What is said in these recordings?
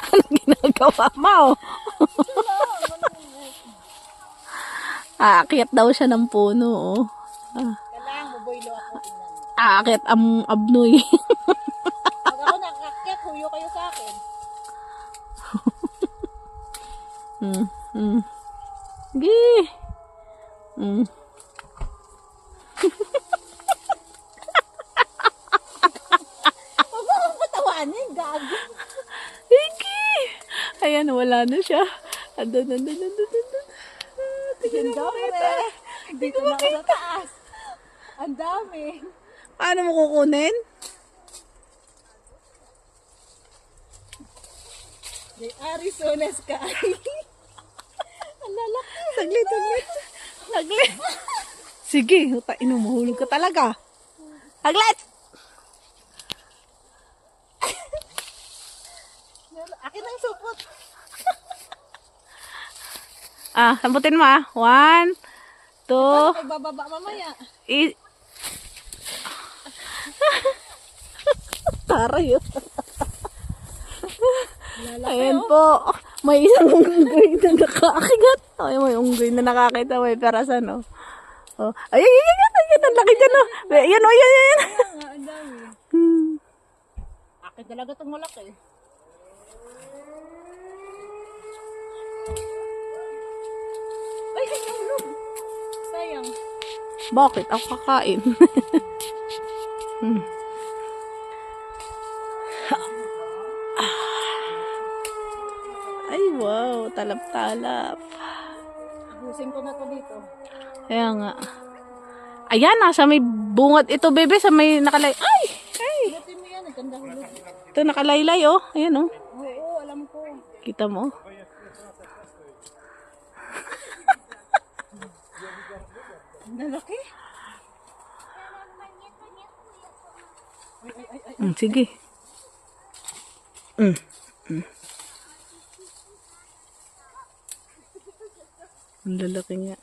ano ginagawa mo? Aakyat daw siya ng puno, oh. Ah, Kailangan mo boylo ako. Aakyat am abnoy. Pag ako nakakyat, huyo kayo sa akin. mm, mm. Gi. Mm. Huwag mo akong patawanin, gago. Iki. Ayan, wala na siya. Andun, andun, andun, andun. Ang dami, re. Dito na ako sa taas. Ang dami. Paano mo kukunin? The Arizona sky. Ang lalaki. Saglit, saglit. Saglit. Sige, utain mo, mahulog ka talaga. Saglit! Akin ang supot. Ah, sambutin mo ah. One, two, Ay, bababa mamaya. i... Taray yun. Ayan po. May isang unggoy na nakakagat. Ay, may unggoy na nakakita. May perasan, oh. Oh. Ay, ay, ay, ay, ang laki dyan, oh. Ay, Yan, oh, yan, yan. Kaya nga, ang dami. Hmm. Akin talaga itong malaki. Ay, ay, nahulog. Sayang. Bakit? Ako kakain. hmm. Ay, wow. Talap-talap. Busin ko na to dito. Kaya nga. Ayan, nasa may bungat ito, bebe. Sa may nakalay... Ay! Ay! Hulog. Ito nakalaylay, oh. Ayan, oh. Oo, alam ko. Kita mo? Ang lalaki. Mm, sige. Mm. Mm. Ang lalaki nga.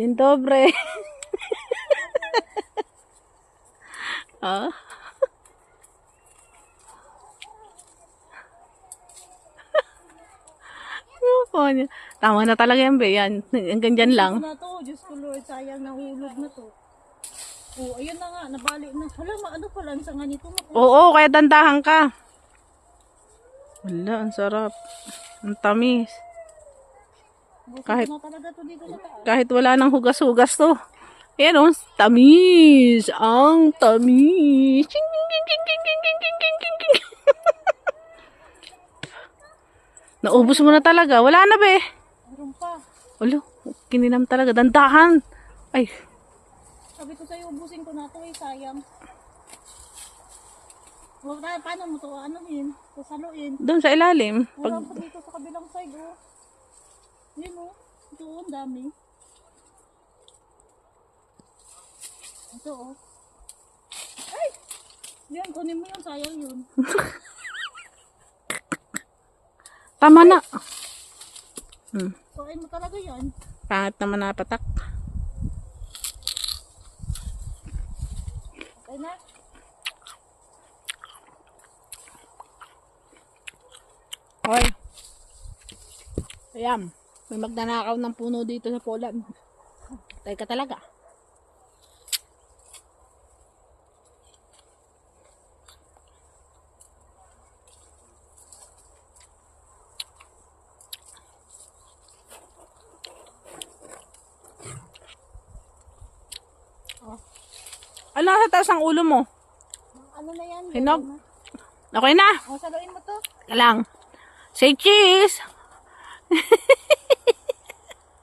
Yan dobre. ah. Niya? Tama na talaga yan, be. Yan. Hanggang dyan lang. Na to, Diyos ko Lord, sayang nahulog na to. Oh, ayun na nga, nabali na. Hala, ma- ano pala ang sanga nito? Naku, Oo, kaya dandahan ka. Wala, ang sarap. Ang tamis. busin kahit- ko na talaga to dito sa taas. Kahit wala nang hugas-hugas to. Ayan o, tamis. Ang tamis. Ching, ching, ching, ching, ching, ching, ching, ching, ching, ching, ching. Naubos mo na talaga. Wala na be. Meron pa. Ulo, kininam talaga. Dandahan. Ay, Sabi ko sa'yo, ubusin ko na to eh, sayang. Huwag na, paano mo to, ano yun, sasaluin. doon sa ilalim. Wala Pag, pa dito sa kabilang side, oh. Yun, oh. Ito, oh, ang dami. Ito, oh. Ay! Yan, kunin mo yun, sayang yun. tama na. Hmm. Kunin mo talaga yan. Pangit naman napatak. Okay na. Hoy. Ayan. May magnanakaw ng puno dito sa Poland. Tay ka talaga. Ano sa taas ang ulo mo? Ano na yan? Hinog? Okay na. O, saluin mo to. Teka lang. Say cheese!